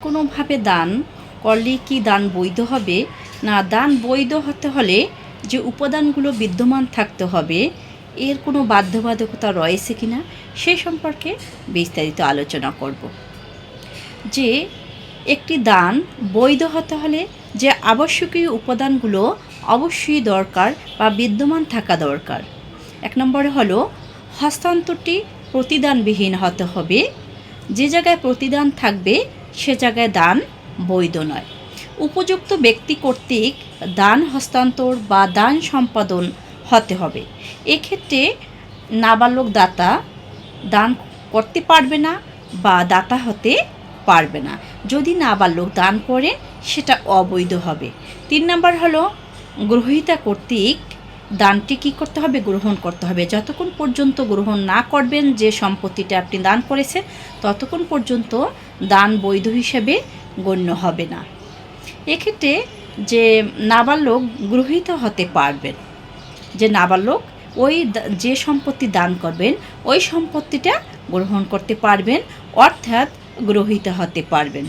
কোনোভাবে দান করলে কি দান বৈধ হবে? না, দান বৈধ হতে হলে যে উপাদানগুলো বিদ্যমান থাকতে হবে, এর কোনো বাধ্যবাধকতা রয়েছে কি না সে সম্পর্কে বিস্তারিত আলোচনা করব। যে, একটি দান বৈধ হতে হলে যে আবশ্যকীয় উপাদানগুলো অবশ্যই দরকার বা বিদ্যমান থাকা দরকার। এক নম্বরে হলো, হস্তান্তরটি প্রতিদানবিহীন হতে হবে। যে জায়গায় প্রতিদান থাকবে সে জায়গায় দান বৈধ নয়। উপযুক্ত ব্যক্তি কর্তৃক দান হস্তান্তর বা দান সম্পাদন হতে হবে। এক্ষেত্রে নাবালক দাতা দান করতে পারবে না বা দাতা হতে পারবে না। যদি নাবালক দান করে, সেটা অবৈধ হবে। তিন নম্বর হলো, গ্রহীতা কর্তৃক দানটি কী করতে হবে? গ্রহণ করতে হবে। যতক্ষণ পর্যন্ত গ্রহণ না করবেন যে সম্পত্তিটা আপনি দান করেছেন, ততক্ষণ পর্যন্ত দান বৈধ হিসেবে গণ্য হবে না। এক্ষেত্রে যে নাবালক গৃহীত হতে পারবেন, যে নাবালক ওই যে সম্পত্তি দান করবেন, ওই সম্পত্তিটা গ্রহণ করতে পারবেন, অর্থাৎ গ্রহীত হতে পারবেন।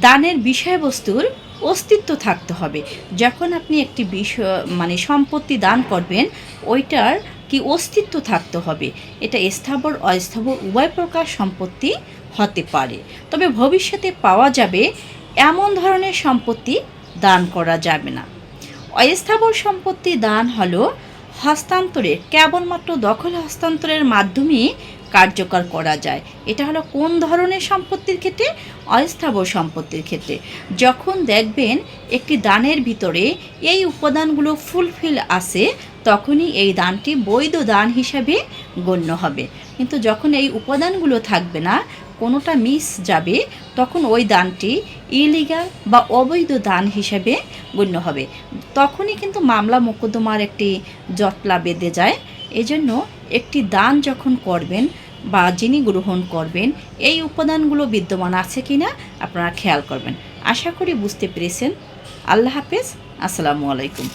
দানের বিষয়বস্তুর অস্তিত্ব থাকতে হবে। যখন আপনি একটি বিষয় মানে সম্পত্তি দান করবেন, ওইটার কি অস্তিত্ব থাকতে হবে? এটা স্থাবর, অস্থাবর, উভয় প্রকার সম্পত্তি হতে পারে। তবে ভবিষ্যতে পাওয়া যাবে এমন ধরনের সম্পত্তি দান করা যাবে না। অস্থাবর সম্পত্তি দান হলো হস্তান্তরের, কেবলমাত্র দখল হস্তান্তরের মাধ্যমে কার্যকর করা যায়। এটা হলো কোন ধরনের সম্পত্তির ক্ষেত্রে? অস্থাবর সম্পত্তির ক্ষেত্রে। যখন দেখবেন একটি দানের ভিতরে এই উপাদানগুলো ফুলফিল আছে, তখনই এই দানটি বৈধ দান হিসাবে গণ্য হবে। কিন্তু যখন এই উপাদানগুলো থাকবে না, কোনোটা মিস যাবে, তখন ওই দানটি ইলিগাল বা অবৈধ দান হিসেবে গণ্য হবে। তখনই কিন্তু মামলা মোকদ্দমার একটি জটলা বেঁধে যায়। এজন্য একটি দান যখন করবেন বা যিনি গ্রহণ করবেন, এই উপাদানগুলো বিদ্যমান আছে কি না আপনারা খেয়াল করবেন। আশা করি বুঝতে পেরেছেন। আল্লাহ হাফেজ। আসসালামু আলাইকুম।